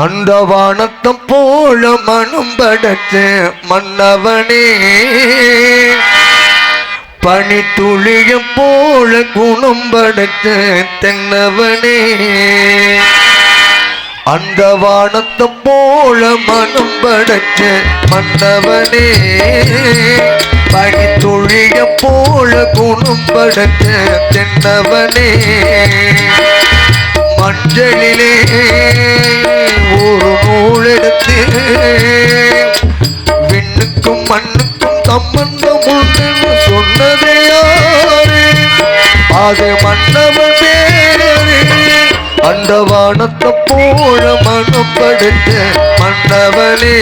அந்த வானத்தம் போல மனம் படைச்ச மன்னவனே. பனி துளிய போல குணம் படைச்ச தென்னவனே. அந்த வானத்தை போல மனம் படைச்ச மன்னவனே. பனி துளிய போல குணம் படைச்ச தென்னவனே. மஞ்சளிலே அந்த போல மனம் படுத்த மன்னவனே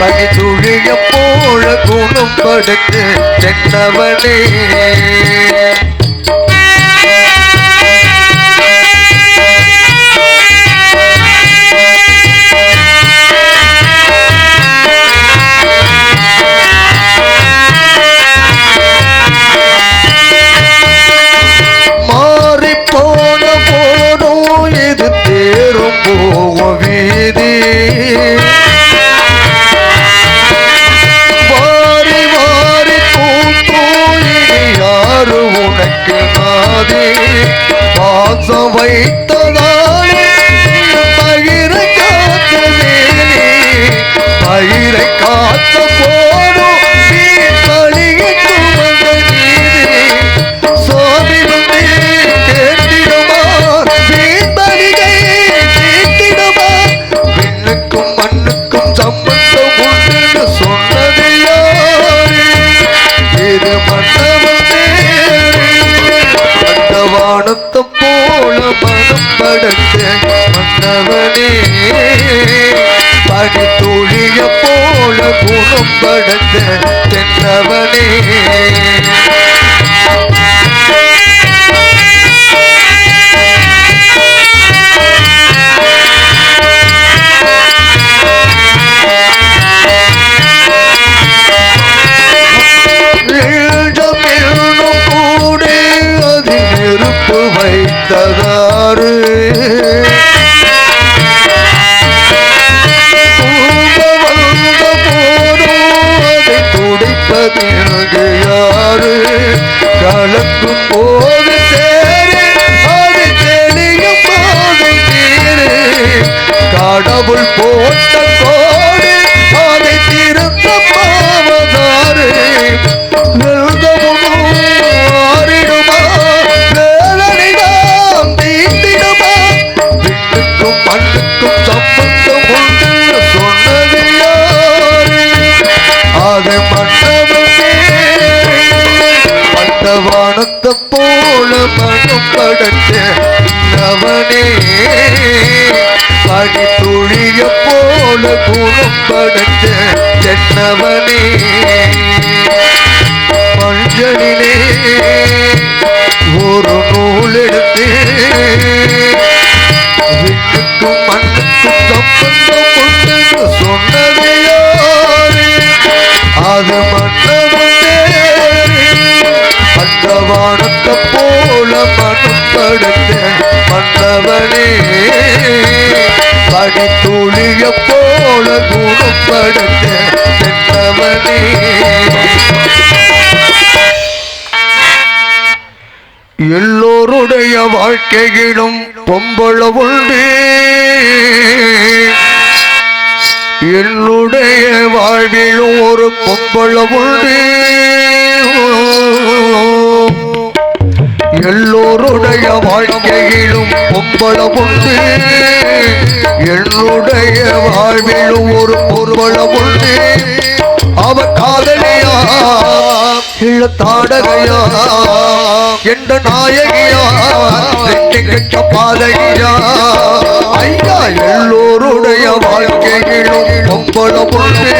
பனிதுழிய போல குணம் படுத்த தென்னவனே தேரும் வீதி வாரி வாரி பூத்தோயி யாரு உனக்கு நாதே? பாசம் வைத்ததாலே பயிரை காத்த வேலி. பயிரை காத்த போ மனம் படைத்த மன்னவனே போல குணம் படைத்த தென்னவனே গল্প அந்த வானத்தை போல மனம் படைத்த நவனே பனி துளிய போல குணம் படைத்த என்னவனே மஞ்சளிலே ஒரு நூல் எடுத்து வீட்டுக்கும் மண்ணுக்கும் சம்பந்தம் படுத்த தென்னவனே எல்லோருடைய வாழ்க்கையிலும் பொம்பள உண்டு. என்னுடைய வாழ்விலும் ஒரு பொம்பள உண்டு. எல்லோருடைய வாழ்க்கையிலும் பொம்பளம் உண்டு என்னுடைய வாழ்விலும் ஒரு பொருளம் உண்டு அவ காதலியா? இல்ல தாடகையா என்ற நாயகியா கெட்ட பாதகியா ஐயா எல்லோருடைய வாழ்க்கையிலும் பொம்பளம் உண்டு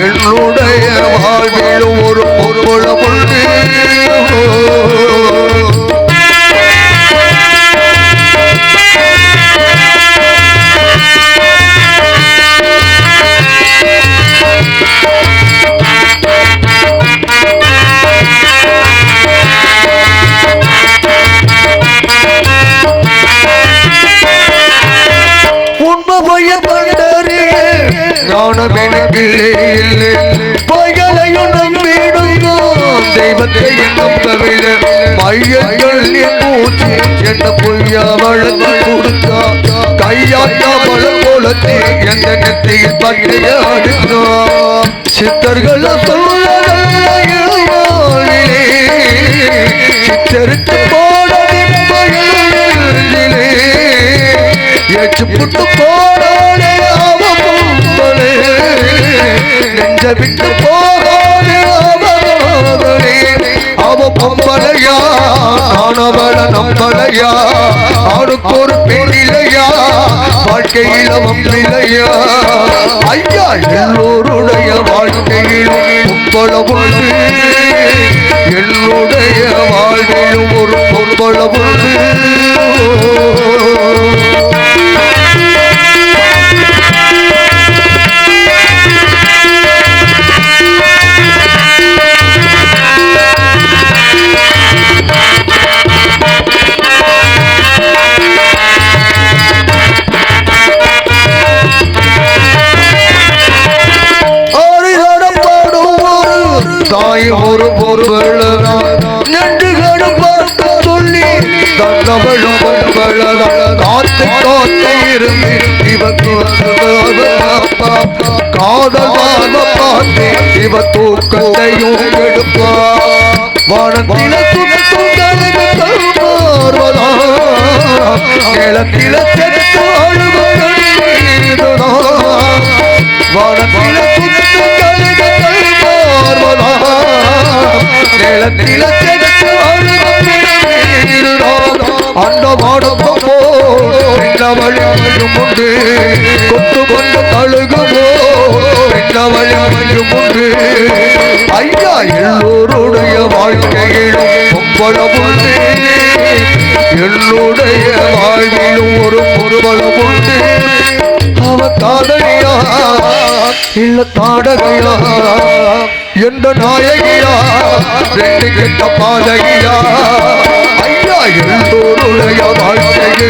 என்னுடைய ஞானமெனக்கில்லை இல்லை. பொய்களையும் நம்பிடுங்கோ தெய்வத்தையும் நம்பவில்லை மையங்கள் நீ பூச்சி என்ன பொய்யா வளர்த்து கொடுத்தா? கையாட்டா மலர் எந்த நெத்தியில் பற்றிய அடுத்தா? சித்தர்கள் சொல்லவில்லை சித்தருக்கு புட்டு நெஞ்ச விட்டு போகாதே அவ பொம்பளையா ஆனவள நம்பளையா அவனுக்கு ஒரு பெண்ணிலையா வாழ்க்கையில் அவன் ஐயா எல்லோருடைய வாழ்க்கையில் பொம்பளம் உண்டு. என்னுடைய வாழ்விலும் ஒரு பொம்பளம் உண்டு. பார்த்து தூக்கத்தையும் எடுப்பா. வானத்தில சுற்றுகளுக்கு பார்வதா. நிலத்தில செத்து வானத்தில நிலத்தில உண்டு. கொண்டு கொண்டு தழுகு ஐயா எல்லோருடைய வாழ்க்கையிலும் பொம்பளம் என்னுடைய வாழ்விலும் ஒரு பொருவளம் அவ தாடகையா இல்ல தாடகையா எந்த நாயகியா ரெண்டு கெட்ட பாதகியா ஐயா எல்லோருடைய வாழ்க்கையில்